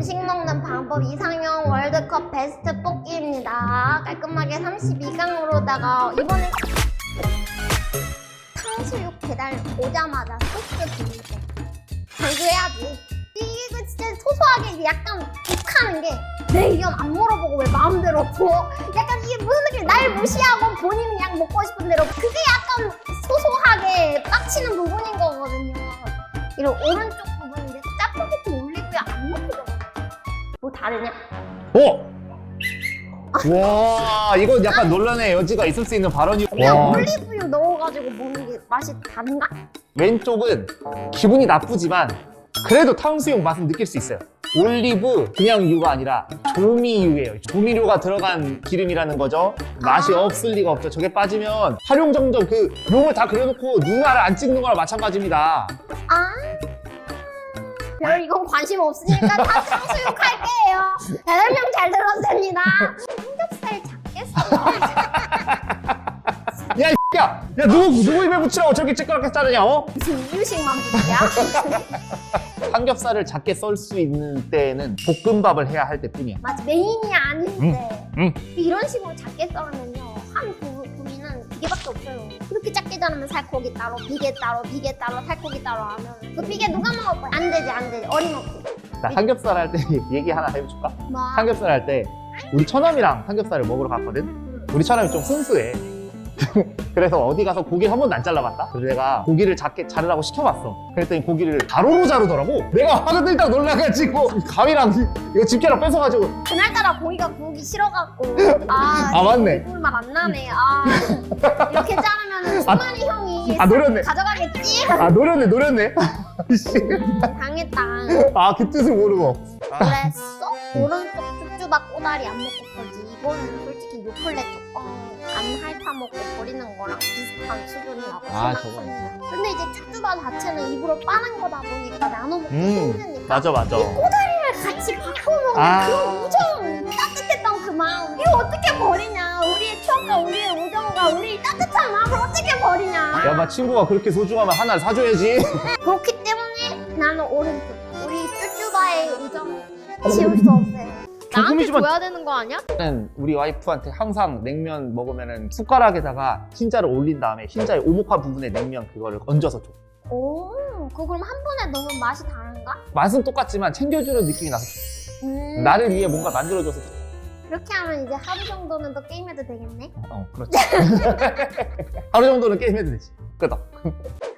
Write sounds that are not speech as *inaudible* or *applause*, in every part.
음식 먹는 방법 이상형 월드컵 베스트 뽑기입니다. 깔끔하게 32강으로다가 이번에 탕수육 배달 오자마자 소스 드리고 배그해야지. 이거 진짜 소소하게 약간 욱하는 게 내 의견 안 물어보고 왜 마음대로 뭐 약간 이게 무슨 느낌 날 무시하고 본인은 그냥 먹고 싶은 대로 그게 약간 소소하게 빡치는 부분인 거거든요. 이런 오른쪽 부분 이제 짜파게티 뭐 다르냐? 어? 와 이거 약간 논란의 여지가 있을 수 있는 발언이 그냥 와. 올리브유 넣어가지고 먹는 게 맛이 다른가? 왼쪽은 기분이 나쁘지만 그래도 탕수육 맛은 느낄 수 있어요 올리브 그냥 유가 아니라 조미유예요 조미료가 들어간 기름이라는 거죠 맛이 아. 없을 리가 없죠 저게 빠지면 활용정정 그 용을 다 그려놓고 누나를 안 찍는 거랑 마찬가지입니다 아. 별 이건 관심 없으니까 다 탕수육 할게요. 여덟 명 잘 들었습니다. 삼겹살 작겠어. 야, 이 야, 야, 누구, 누구 입에 붙이라고 저렇게 찌끄럽게 자르냐, 어? 무슨 이유식만 부리야? *laughs* 삼겹살을 작게 썰 수 있는 때에는 볶음밥을 해야 할 때뿐이야. 맞아 메인이 아닌데 응. 이런 식으로 작게 썰으면요 한 부- 부위는 비계밖에 없어요. 그렇게 자르면 살코기 따로, 비계 따로, 비계 따로, 살코기 따로 하면 그 비계 누가 먹을 거야? 안 되지 안 되지 어림없지. 나 삼겹살 할 때 *laughs* 얘기 하나 해줄까? 뭐 삼겹살 할 때 우리 처남이랑 삼겹살을 먹으러 갔거든? 우리 처남이 좀 순수해. *laughs* 그래서 어디 가서 고기 한 번도 안 잘라봤다? 그래서 내가 고기를 작게 자르라고 시켜봤어. 그랬더니 고기를 가로로 자르더라고. 내가 화가 들딱 놀라가지고 가위랑 이거 집게랑 뺏어가지고 그날따라 고기가 구우기 싫어갖고 아, 아, 맞네. 맛안 나네 아 이렇게 자르면 수만이 형이 아, 노렸네. 가져가겠지? 아 노렸네 노렸네. *laughs* 씨. 당했다 아그 뜻을 모르고. 그랬어? 오른쪽 쭈쭈박 꼬다리 안 먹고 거지 이거는 솔직히 요플레 뚜껑 안 핥아 먹고 버리는 거랑 비슷한 수준이라고 아, 생각합니다 근데 이제 쭈쭈바 자체는 입으로 빠는 거다 보니까 나눠 먹기 음, 힘드니까 맞아 맞아. 꼬다리를 같이 바꿔 먹는 아. 그런 우정 따뜻했던 그 마음 이거 어떻게 버리냐 우리의 추억과 우리의 우정과 우리 따뜻한 마음을 어떻게 버리냐 야, 마 친구가 그렇게 소중하면 하나를 사줘야지. *laughs* 그렇기 때문에 나는 오른쪽 우리 쭈쭈바의 우정 지울 수 없어요 나한테 조금이지만- 줘야 되는 거 아니야? 저는 우리 와이프한테 항상 냉면 먹으면은 숟가락에다가 흰자를 올린 다음에 흰자의 오목한 부분에 냉면 그거를 얹어서 줘. 오 그거 그럼 한 번에 넣으면 맛이 다른가? 맛은 똑같지만 챙겨주는 느낌이 나서 좋- 음, 나를 위해 뭔가 만들어줘서 좋- 그렇게 하면 이제 하루 정도는 더 게임해도 되겠네 어, 그렇지. *laughs* 하루 정도는 게임해도 되지. 끄덕.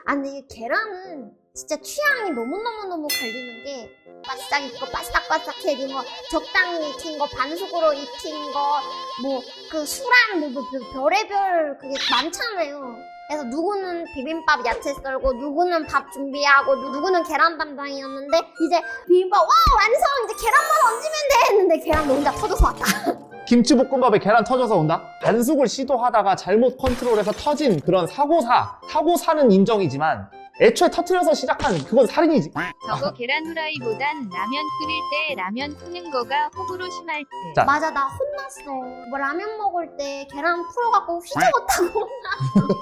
아 근데 이 계란은 진짜 취향이 너무너무너무 갈리는 게 바싹 익고 바싹바싹해. 뭐 적당히 익힌 거 반숙으로 익힌 거 뭐 그 수란 뭐, 뭐, 뭐 별의별 그게 많잖아요. 그래서 누구는 비빔밥 야채 썰고 누구는 밥 준비하고 누- 누구는 계란 담당이었는데 이제 비빔밥 와 완성! 이제 계란만 얹으면 돼! 했는데 계란 너 혼자 터져서 왔다. *laughs* 김치볶음밥에 계란 터져서 온다? 반숙을 시도하다가 잘못 컨트롤해서 터진 그런 사고사. 사고사는 인정이지만 애초에 터트려서 시작한 그건 살인이지. 저거 계란 후라이보단 라면 끓일 때 라면 푸는 거가 호불호 심할 때. 자. 맞아 나 혼났어 뭐 라면 먹을 때 계란 풀어갖고 휘저었다고 *laughs* 혼났어 콩물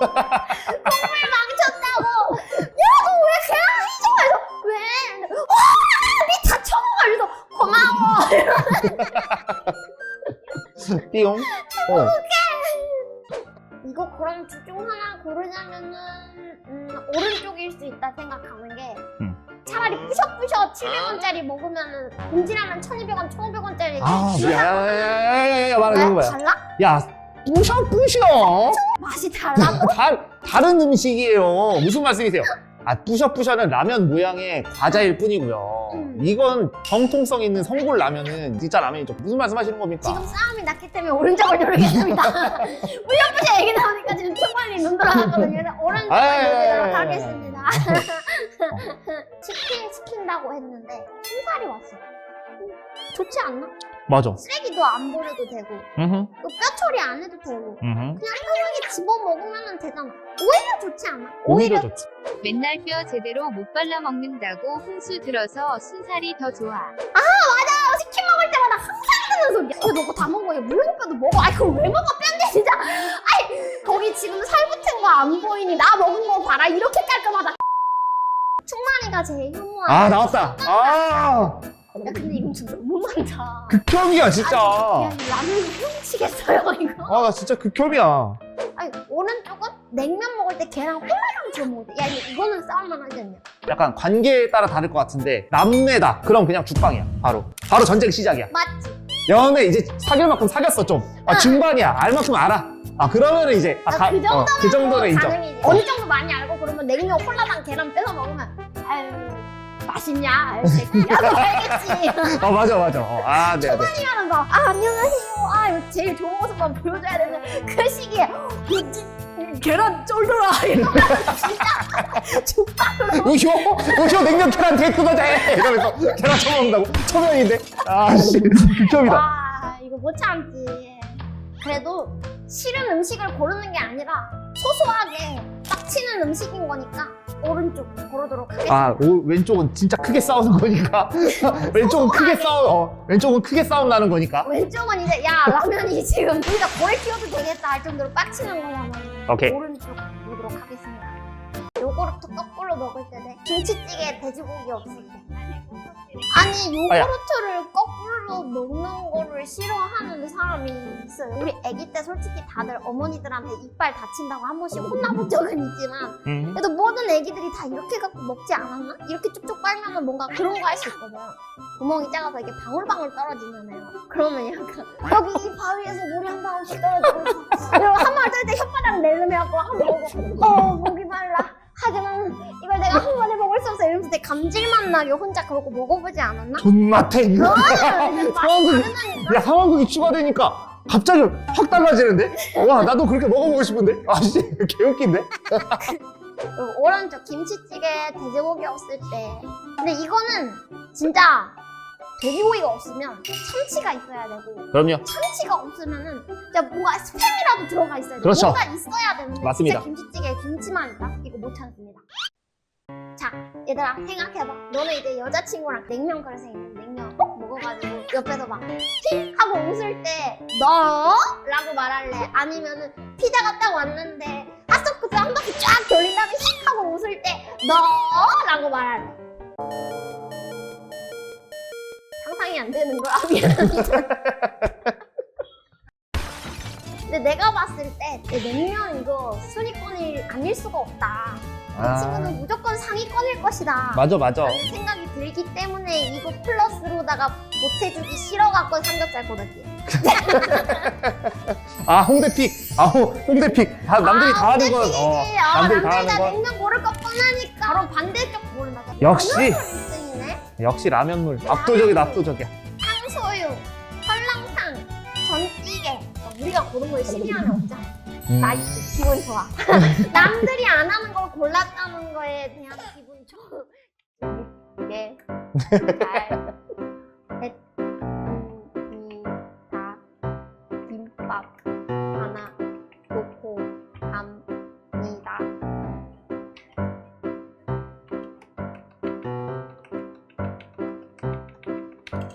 망쳤다고 야 너 왜 계란 휘저어 왜 와니 다쳐먹어 이래서 고마워 *laughs* 띠용. 어. 이거 그럼 하나 고르자면은 음, 오른쪽일 수 있다 생각하는 게 음. 차라리 뿌셔뿌셔 700원짜리 먹으면은 봉지라면 1200원 1500원짜리 아, 야야야야야야 말하는 거야. 달라? 야, 부셔 부셔. 맛이 달라? 다, 다른 음식이에요. 무슨 말씀이세요? 아, 뿌셔뿌셔는 라면 모양의 과자일 뿐이고요. 음. 이건 정통성 있는 성골 라면은 진짜 라면이죠. 무슨 말씀 하시는 겁니까? 지금 싸움이 났기 때문에 오른쪽을 누르겠습니다. *laughs* 뿌셔뿌셔 얘기 나오니까 지금 초반이 눈 돌아갔거든요. 그래서 오른쪽을 아이, 누르도록 아이, 하겠습니다. *laughs* 치킨 시킨다고 했는데 순살이 왔어. 좋지 않나? 맞아. 쓰레기도 안 버려도 되고 으흠, 또뼈 처리 안 해도 되고 으흠. 그냥 편하게 집어 먹으면 되잖아. 오히려 좋지 않아? 오히려 좋지. 맨날 뼈 제대로 못 발라 먹는다고 훈수 들어서 순살이 더 좋아. 치킨 먹을 때마다 항상 하는 소리야. 야, 너 그거 다 먹어. 야, 물렁뼈도 먹어. 아이, 그걸 왜 먹어, 뼈인데, 진짜. 아이, 거기 지금 살 붙은 거 안 보이니? 나 먹은 거 봐라. 이렇게 깔끔하다. 충만이가 제일 혐오하다. 아, 나왔다. 아, 야 근데 이건 진짜 너무 많다. 극혐이야 야, 진짜. 이 라면 훔치겠어요 이거? 아 나 진짜 극혐이야. 아니 오른쪽은 냉면 먹을 때 계란 활활랑 지어 먹을 때. 야 이거- 이거는 싸움만 하지 않냐? 약간 관계에 따라 다를 것 같은데 남매다. 그럼 그냥 죽방이야. 바로. 바로 전쟁 시작이야. 맞지? 연애 이제 사귈 만큼 사귀었어 좀. 아 중반이야. 알 만큼 알아. 아 그러면은 이제 아, 아, 가- 그 정도면 어, 그 정도는 인정. 가능이지. 어느 정도 많이 알고 그러면 냉면 콜라당 계란 빼서 먹으면 아유 맛있냐? 새끼라고 알겠지. 어 맞아 맞아. 어, 아 네, 네. 하는 거. 아 안녕하세요. 아 이거 제일 좋은 모습만 보여줘야 되는 그 시기에 그 지- 계란 쫄더라 *laughs* 이러면 진짜 죽방으로. 우효 우효 냉면 계란 데이트 가자 해. 이러면서 계란 처먹는다고 초면인데. 아씨 극혐이다. 와 이거 못 참지. 그래도 싫은 음식을 고르는 게 아니라 소소하게 빡치는 음식인 거니까 오른쪽 고르도록 하겠습니다. 아 오, 왼쪽은 진짜 크게 싸우는 거니까. *laughs* 왼쪽은 크게 싸우. 어, 왼쪽은 크게 싸움 나는 거니까. 왼쪽은 이제 야 라면이 지금 우리가 고래 키워도 되겠다 할 정도로 빡치는 거라면 오케이. 오른쪽 보도록 하겠습니다. 요거르트 거꾸로 먹을 때는 김치찌개에 돼지고기 없을 때. 아니. 요거르트를 거꾸로 먹는 거를 싫어하는 사람이 있어요. 우리 아기 때 솔직히 다들 어머니들한테 이빨 다친다고 한 번씩 혼나본 적은 있지만 음. 그래도 모든 애기들이 다 이렇게 갖고 먹지 않았나? 이렇게 쭉쭉 빨면은 뭔가 그런 거 할 수 있거든. 구멍이 작아서 이렇게 방울방울 떨어지잖아요. 그러면 약간 여기 이 바위에서 물이 한 방울씩 떨어지고. 이러고 한 방울 떨때 혓바닥 내려매갖고 한번 보고 어. 하지만 이걸 내가 한 번에 먹을 수 없어 이러면서 내 감질맛 나게 혼자 그러고 먹어보지 않았나? 어, 맛이 *laughs* 상황극이. 야 상황극이 추가되니까 갑자기 확 달라지는데? 와 나도 그렇게 먹어보고 싶은데? 아씨 개웃긴데? 그리고 오른쪽 김치찌개 돼지고기 없을 때 근데 이거는 진짜 돼지고기가 없으면 참치가 있어야 되고 그럼요. 참치가 없으면은 진짜 뭔가 스팸이라도 들어가 있어야 돼. 그렇죠. 뭔가 있어야 되는데 맞습니다. 진짜 김치찌개에 김치만 있다? 이거 못 참습니다. 자, 얘들아 생각해봐. 너는 이제 여자친구랑 냉면 그릇에 있는 냉면 먹어가지고 옆에서 막 히! 하고 웃을 때 너? 라고 말할래? 아니면은 피자가 딱 왔는데 핫소크스 한 바퀴 쫙 돌린 다음에 히! 하고 웃을 때 너? 라고 말할래? 상상이 안 되는 거야. 미안합니다. *laughs* 근데 내가 봤을 때내 냉면 이거 순위권이 아닐 수가 없다. 이 친구는 무조건 상위권일 것이다. 아. 맞아 맞아. 라는 생각이 들기 때문에 이거 플러스로다가 못해주기 싫어갖고 삼겹살 고르기. *laughs* 아 홍대픽. 아 홍- 홍대픽. 다 남들이 다 하는 건. 어, 아, 남들이 남들이 다 하는 다 건. 냉면 고를 것 뻔하니까. 바로 반대쪽 고른다. 역시. 1등이네. 역시 라면물. 압도적이다 압도적이야. 탕소유, 설렁탕, 전찌개. 어, 우리가 고른 거에 시비하면 없잖아. 음. 나이스, 기분 좋아. *laughs* 남들이 안 하는 걸 골랐다는 거에 대한 기분 좋아. *laughs* 네. 잘.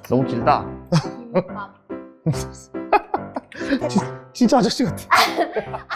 너무 길다. 김밥. *laughs* 진짜 아저씨 같아. *laughs*